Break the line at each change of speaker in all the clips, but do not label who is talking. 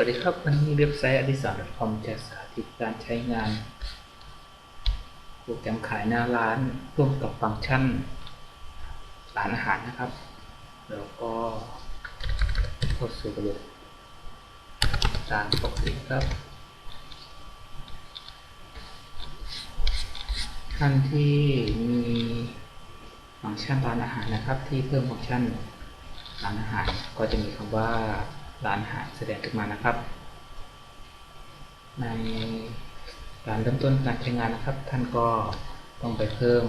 วัสดีครับ วันนี้เว็บไซต์อดิสร .com จะสาธิตการใช้งาน โปรแกรมขายหน้าร้านร่วมกับฟังก์ชันร้านอาหารนะครับ แล้วก็เข้าสู่ระบบตามปกติครับ ท่านที่มีฟังก์ชันร้านอาหารนะครับ ที่เพิ่มฟังก์ชันร้านอาหารก็จะมีคำว่า ร้านอาหารแสดงขึ้นมานะครับ ในการเริ่มต้นการใช้งานนะครับ ท่านก็ต้องไปเพิ่ม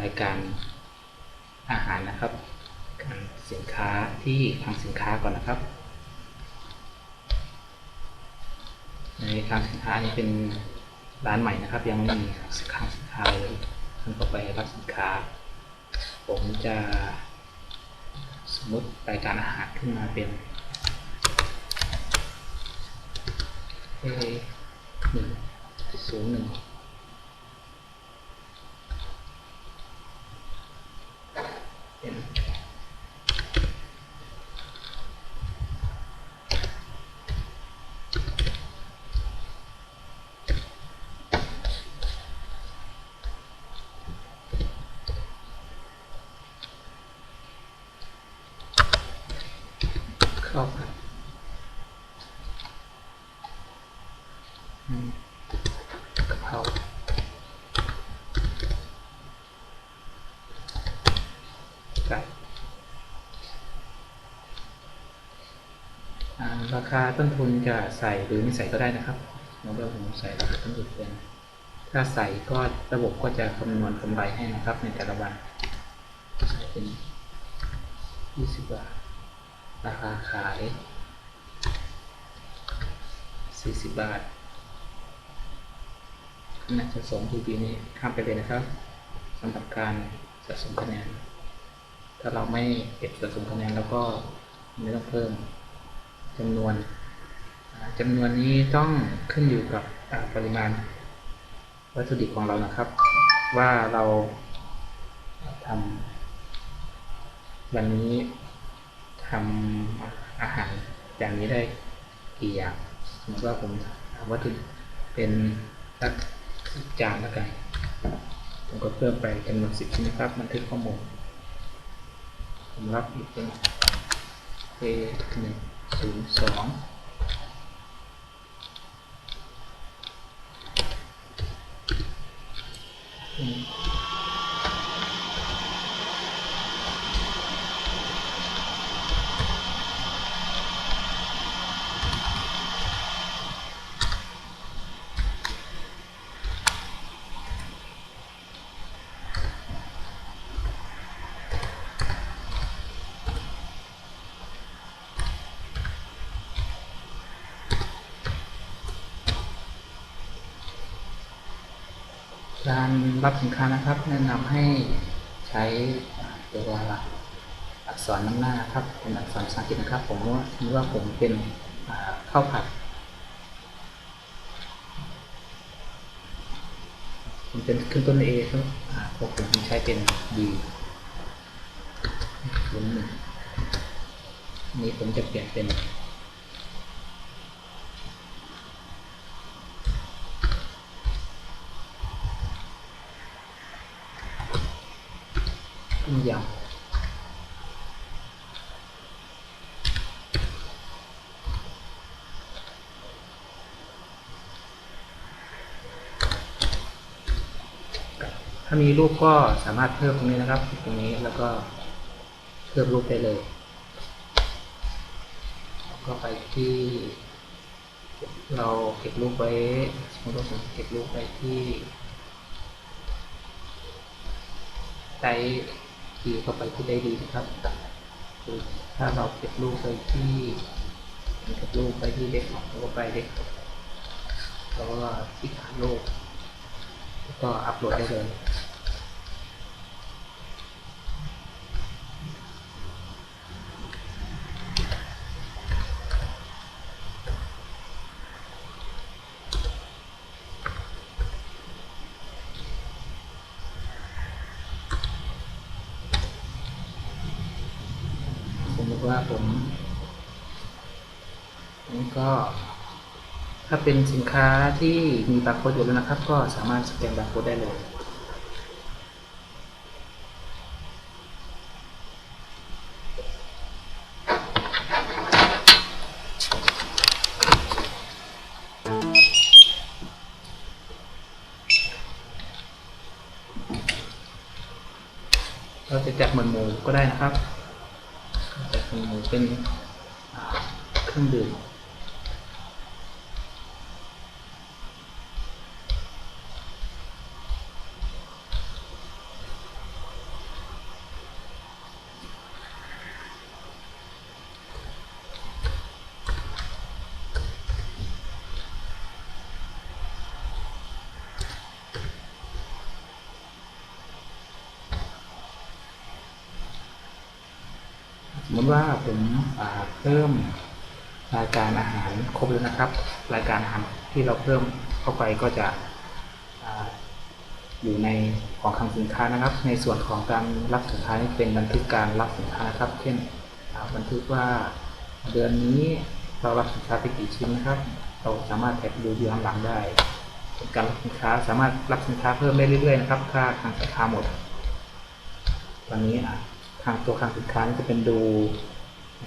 รายการอาหารนะครับ การสินค้าที่ทางสินค้าก่อนนะครับ ในทางสินค้านี้เป็นร้านใหม่นะครับ ยังไม่มีคลังสินค้าเลยท่านก็ไปรับสินค้า ผมจะสมมติรายการอาหารขึ้นมาเป็น cái số 1 คาต้นทุนจะใส่หรือไม่ใส่ก็ได้นะครับสมมติว่าผมใส่ราคาต้นทุนเป็นถ้าใส่ก็ระบบก็จะคำนวณกำไรให้นะครับ ในแต่ละวันใส่เป็น 20 บาท ราคาขาย 40 บาทคะแนนสะสม TP นี้ข้ามไปเลยนะครับสำหรับการสะสมคะแนน ถ้าเราไม่เก็บสะสมคะแนนแล้วก็ไม่ต้องเพิ่ม จำนวนอ่าจำนวนนี้ต้องขึ้นอยู่กับปริมาณวัตถุดิบของเรานะครับ ว่าเราทำวันนี้ทำอาหารอย่างนี้ได้กี่อย่างสมมติว่าผมวัตถุดิบเป็นสักจานแล้วกันผมก็เพิ่มไปจำนวนสิบใช่ไหมครับบันทึกข้อมูลผมรับอีกเป็น A หนึ่ง ศูนย์ การรับสินค้านะครับ แนะนำให้ใช้ตัวอักษรนำหน้าครับเป็นอักษรภาษาอังกฤษนะครับ ผมว่าคิดว่าผมเป็นข้าวผัดผมเป็นขึ้นต้น A ครับอ่าพวกผมใช้เป็น B ศูนย์หนึ่งนนี้ผมจะเปลี่ยนเป็น ยำถ้ามีรูปก็สามารถเพิ่มตรงนี้นะครับ ตรงนี้แล้วก็เพิ่มรูปได้เลย ก็ไปที่เราเก็บรูปไว้สมมติว่าผมเก็บรูปไว้ที่ได้ คีเข้าไปที่ได้ดีนะครับคือถ้าเราเก็บรูปไปที่เก็บรูปไปที่เด็กของเราก็ไปเด็กแล้วก็ที่ฐานรูปแล้วก็อัปโหลดได้เลย ว่าผมนี่ก็ถ้าเป็นสินค้าที่มีบาร์โค้ดอยู่แล้วนะครับ ก็สามารถสแกนบาร์โค้ดได้เลยเราจะจัดหมวดหมู่ก็ได้นะครับ เป็นอ่าเครื่องดื่ม มติว่าผมาเพิ่มรายการอาหารครบแล้วนะครับ รายการอาหารที่เราเพิ่มเข้าไปก็จะอยู่ในของคลังสินค้านะครับ ในส่วนของการรับสินค้านี่เป็นบันทึกการรับสินค้านะครับ เช่นบันทึกว่าเดือนนี้เรารับสินค้าไปกี่ชิ้นนะครับ เราสามารถแท็กดูย้อนหลังได้เป็นการรับสินค้าสามารถรับสินค้าเพิ่มได้เรื่อยๆนะครับ ถ้าคลังสินค้าหมด ตอนนี้อะ ทางตัวคลังสินค้าจะเป็นดู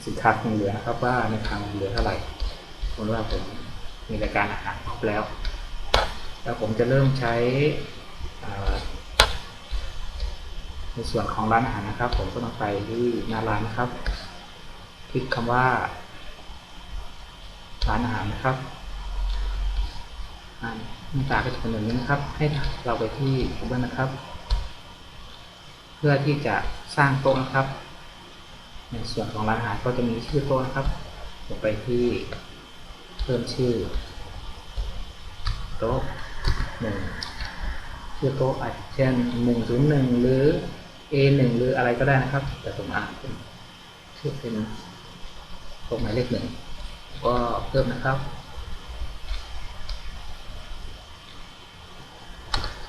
สินค้าคงเหลือนะครับว่าในคลังเหลือเท่าไหร่สมมติว่าผมมีรายการอาหารครบแล้ว แล้วผมจะเริ่มใช้ในส่วนของร้านอาหารนะครับ ผมก็ต้องไปที่หน้าร้านนะครับ คลิกคำว่า ร้านอาหารนะครับอ่าหน้าตาก็จะเป็นแบบนี้นะครับ ให้เราไปที่ Google นะครับ เพื่อที่จะสร้างโต๊ะนะครับ ในส่วนของร้านอาหารก็จะมีชื่อโต๊ะนะครับผมไปที่เพิ่มชื่อโต๊ะหนึ่งชื่อโต๊ะอาจจะเช่นหนึ่งศูนย์หนึ่งหรือ A หนึ่งหรืออะไรก็ได้นะครับ แต่ผมอ่านเป็นชื่อเป็นต๊ะหมายเลขหนึ่งก็เพิ่มนะครับ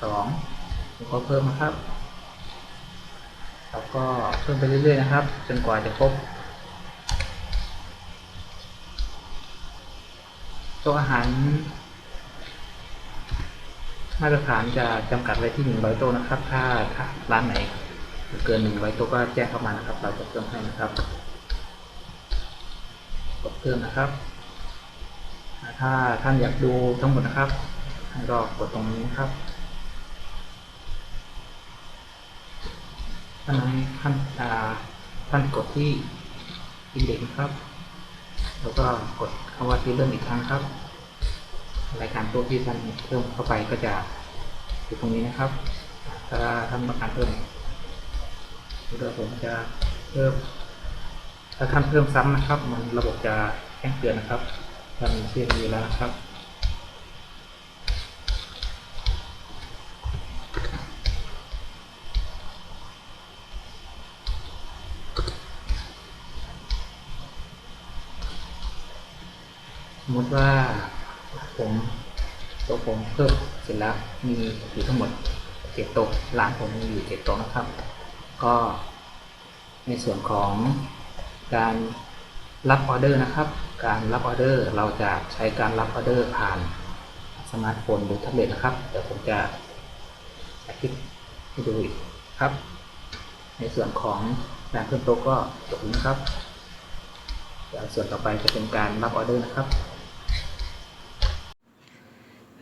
สองก็เพิ่มนะครับ แล้วก็เพิ่มไปเรื่อยๆนะครับ จนกว่าจะครบต๊ะอาหารมาตรฐานจะจำกัดไว้ที่ 100 โต๊ะนะครับถ้าถ้าร้านไหนเกิน 100 โต๊ะก็แจ้งเข้ามานะครับ เราจะเพิ่มให้นะครับ กดเพิ่มนะครับ ถ้าท่านอยากดูทั้งหมดนะครับท่านก็กดตรงนี้นะครับานนั้นท่านท่านกดที่อินเด็กนะครับ แล้วก็กดคำว่าที่เริ่มอีกครั้งครับ รายการตัวที่ท่านเพิ่มเข้าไปก็จะอยู่ตรงนี้นะครับถ้าท่านต้องการเพิ่มเดี๋ยวผมจะเพิ่มถ้าท่านเพิ่มซ้ำนะครับ มันระบบจะแจ้งเตือนนะครับท่านเชื่อดีแล้วนะครับ มมติว่าผมตัวผมเพิ่มเสร็จแล้วมีอยู่ทั้งหมดเจ็ดโต๊ะร้านผมมีอยู่เจ็ดโต๊ะนะครับ ก็ในส่วนของการรับออเดอร์นะครับ การรับออเดอร์เราจะใช้การรับออเดอร์ผ่านสมาร์ทโฟนหรือแท็บเล็ตนะครับ เดี๋ยวผมจะอธิบให้ดูอีกครับ ในส่วนของการเพิ่มโต๊ะก็จบนะครับส่วนต่อไปจะเป็นการรับออเดอร์นะครับ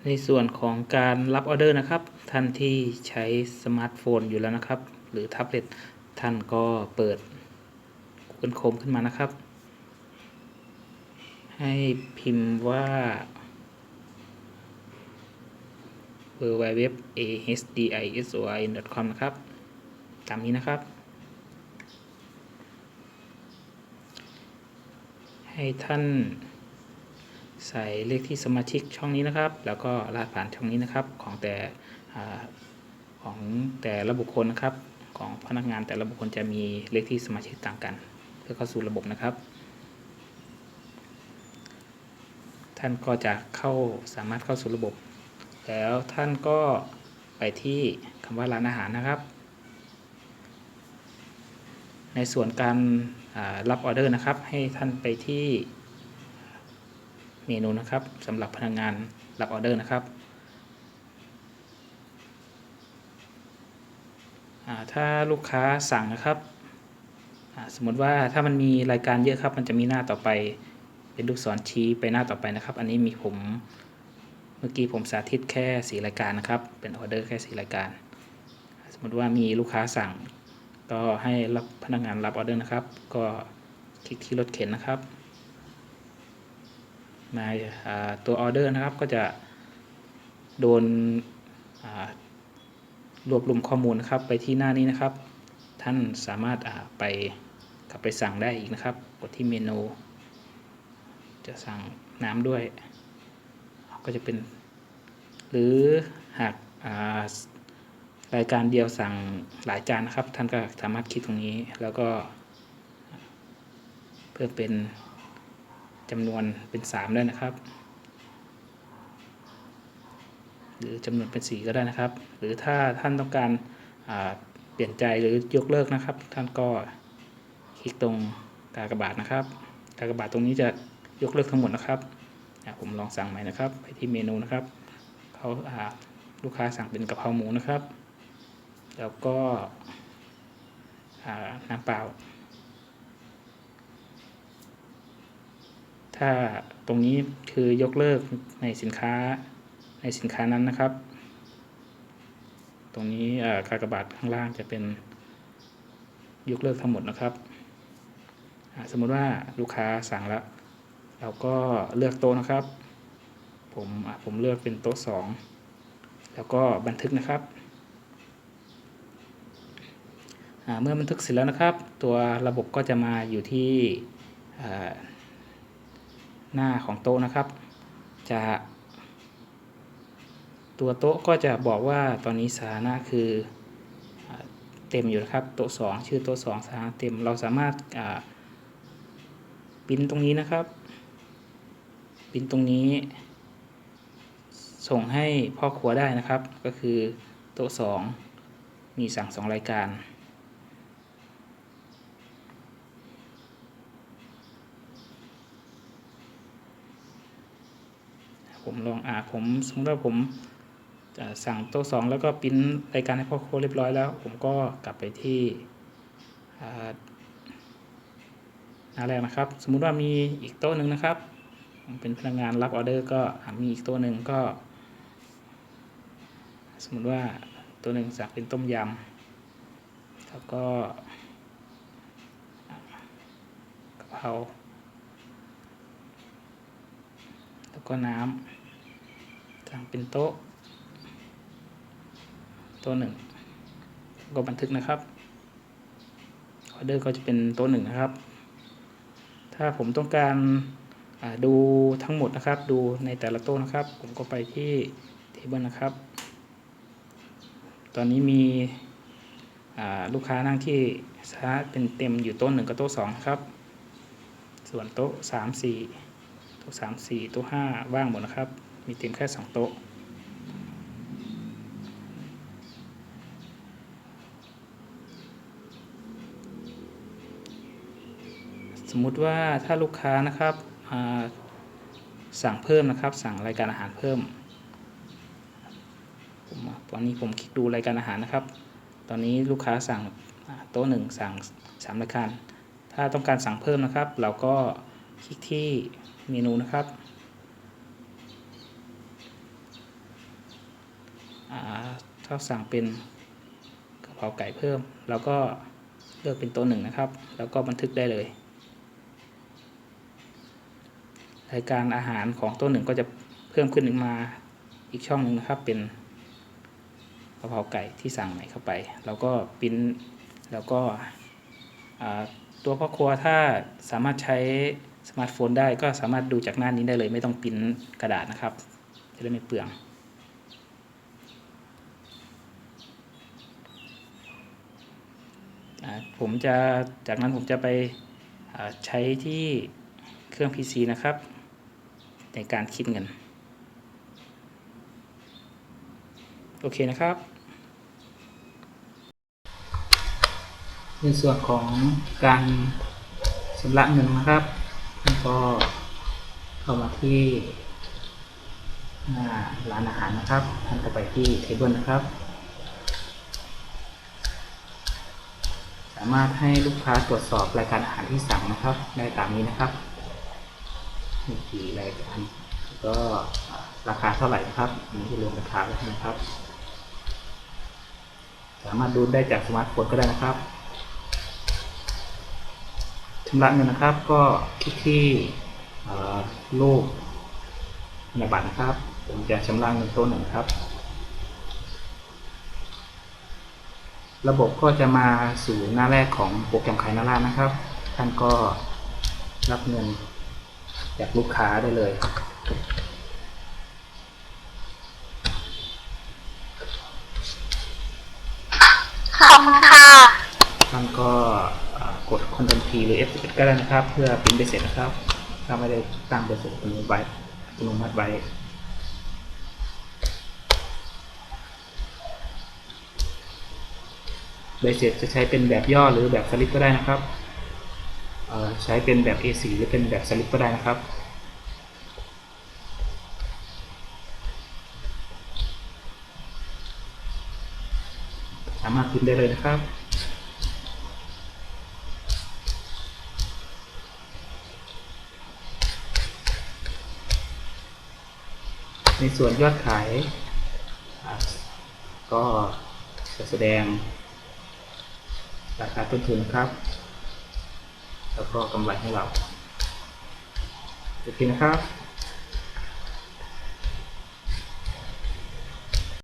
ในส่วนของการรับออเดอร์นะครับ ท่านที่ใช้สมาร์ทโฟนอยู่แล้วนะครับ หรือแท็บเล็ตท่านก็เปิด Google Chrome ขึ้นมานะครับ ให้พิมพ์ว่า w w w a h d i s o i com นะครับ ตามนี้นะครับ ให้ท่าน ใส่เลขที่สมาชิกช่องนี้นะครับ แล้วก็รหัสผ่านช่องนี้นะครับของแต่ของแต่ละบุคคลนะครับ ของพนักงานแต่ละบุคคลจะมีเลขที่สมาชิกต่างกัน เพื่อเข้าสู่ระบบนะครับ ท่านก็จะเข้าสามารถเข้าสู่ระบบ แล้วท่านก็ไปที่คำว่าร้านอาหารนะครับ ในส่วนการรับออเดอร์นะครับ ให้ท่านไปที่ เมนูนะครับสำหรับพนักงานรับออเดอร์นะครับถ้าลูกค้าสั่งนะครับ สมมติว่าถ้ามันมีรายการเยอะครับ มันจะมีหน้าต่อไป เป็นลูกศรชี้ไปหน้าต่อไปนะครับ อันนี้มีผมเมื่อกี้ผมสาธิตแค่สีรายการนะครับ เป็นออเดอร์แค่สีรายการ สมมติว่ามีลูกค้าสั่ง ก็ให้รับพนักงานรับออเดอร์นะครับ ก็คลิกที่รถเข็นนะครับ มาตัวออเดอร์นะครับก็จะโดนรวบรวมข้อมูลนะครับไปที่หน้านี้นะครับ ท่านสามารถไปกลับไปสั่งได้อีกนะครับ กดที่เมนู จะสั่งน้ำด้วย ก็จะเป็น หรือหากรายการเดียวสั่งหลายจานนะครับ ท่านก็สามารถคลิกตรงนี้แล้วก็ เพื่อเป็น จำนวนเป็น3ได้นะครับ หรือจำนวนเป็น 4 ก็ได้นะครับ หรือถ้าท่านต้องการาเปลี่ยนใจหรือยกเลิกนะครับ ท่านก็คลิกตรงกากบาทนะครับกากบาทตรงนี้จะยกเลิกทั้งหมดนะครับผมลองสั่งใหม่นะครับ ไปที่เมนูนะครับเขาาลูกค้าสั่งเป็นกะเพราหมูนะครับ แล้วก็น้ำเปล่า ถ้าตรงนี้คือยกเลิกในสินค้าในสินค้านั้นนะครับ ตรงนี้กากบาทข้างล่างจะเป็นยกเลิกทั้งหมดนะครับ สมมุติว่าลูกค้าสั่งแล้ว เราก็เลือกโต๊ะนะครับ ผมผมเลือกเป็นโต๊ะสองแล้วก็บันทึกนะครับเมื่อบันทึกเสร็จแล้วนะครับ ตัวระบบก็จะมาอยู่ที่ หน้าของโต๊ะนะครับ จะตัวโต๊ะก็จะบอกว่าตอนนี้สถานะคือเต็มอยู่นะครับ โต๊ะสองชื่อโต๊ะสองสถานะเต็มเราสามารถปิ้นตรงนี้นะครับปิ้นตรงนี้ ส่งให้พ่อครัวได้นะครับ ก็คือโต๊ะสองมีสั่งสองรายการ ผมลองอ่าผมสมมติว่าผมจะสั่งโต๊ะสองแล้วก็ปริ้นรายการให้พ่อครัวเรียบร้อยแล้ว ผมก็กลับไปที่อ่าหน้าแรกนะครับ สมมุติว่ามีอีกโต๊ะหนึ่งนะครับ ผมเป็นพนักงานรับออเดอร์ก็มีอีกโต๊ะหนึ่งก็ สมมุติว่าตัวหนึ่งสั่งเป็นต้มยำแล้วก็กะเพราแล้วก็น้ำ สั่งเป็นโต๊ะโต๊ะหนึ่งก็บันทึกนะครับออเดอร์ก็จะเป็นโต๊ะหนึ่งนะครับ ถ้าผมต้องการดูทั้งหมดนะครับ ดูในแต่ละโต๊ะนะครับ ผมก็ไปที่เทเบิลนะครับ ตอนนี้มีลูกค้านั่งที่สาเป็นเต็มอยู่โต๊ะหนึ่งกับโต๊ะสองครับ ส่วนโต๊ะสามสี่โต๊ะสามสี่โต๊ะห้าว่างหมดนะครับ มีเต็มแค่สองโต๊ะ สมมุติว่าถ้าลูกค้านะครับสั่งเพิ่มนะครับ สั่งรายการอาหารเพิ่มผมตอนนี้ผมคลิกดูรายการอาหารนะครับ ตอนนี้ลูกค้าสั่งโต๊ะหนึ่งสั่งสามรายการ ถ้าต้องการสั่งเพิ่มนะครับ เราก็คลิกที่เมนูนะครับอ่า ถ้าสั่งเป็นกะเพราไก่เพิ่ม เราก็เลือกเป็นต๊ะหนึ่งนะครับ แล้วก็บันทึกได้เลยรายการอาหารของต๊ะหนึ่งก็จะเพิ่มขึ้นมาอีกช่องหนึ่งนะครับ เป็นกะเพราไก่ที่สั่งใหม่เข้าไปแล้วก็ปริ้นแล้วก็ตัวพ่อครัวถ้าสามารถใช้สมาร์ทโฟนได้ก็สามารถดูจากหน้านี้ได้เลย ไม่ต้องปริ้นกระดาษนะครับ จะได้ไม่เปลือง อ่า ผมจะจากนั้นผมจะไปใช้ที่เครื่อง PC นะครับ ในการคิดเงิน โอเคนะครับ ในส่วนของการชำระเงินนะครับก็เข้ามาที่ร้านอาหารนะครับท่านก็ไปที่เทเบิลนะครับามารถให้ลูกค้าตรวจสอบรายการอาหารที่สั่งนะครับได้ตามนี้นะครับมีกี่รายการก็ราคาเท่าไหร่นะครับอันนี้จะรวมราคาไว้ให้นะครับ สามารถดูได้จากสมาร์ทโฟนก็ได้นะครับชำระเงินนะครับก็คลิกที่รูปธนบัตรนะครับ ผมจะชำระเงินต้นหนึ่งครับ ระบบก็จะมาสู่หน้าแรกของโปรแกรมขายหน้าร้านนะครับ ท่านก็รับเงินจากลูกค้าได้เลย
ขอบคุณค่ะ
ท่านก็เอ่อกด Ctrl P หรือ F11 ก็ได้นะครับ เพื่อพิมพ์ไปเสร็จนะครับ ถ้าไม่ได้ตั้งเป็นอัตโนมัติไว้อัตโนมัติไว้ ใบเสร็จจะใช้เป็นแบบย่อหรือแบบสลิปก็ได้นะครับใช้เป็นแบบ A4 หรือเป็นแบบสลิปก็ได้นะครับ สามารถพิมพ์ได้เลยนะครับในส่วนยอดขาย ก็จะแสดง ราคาต้นทุนครับ แล้วก็กำไรของเรา โอเคนะครับ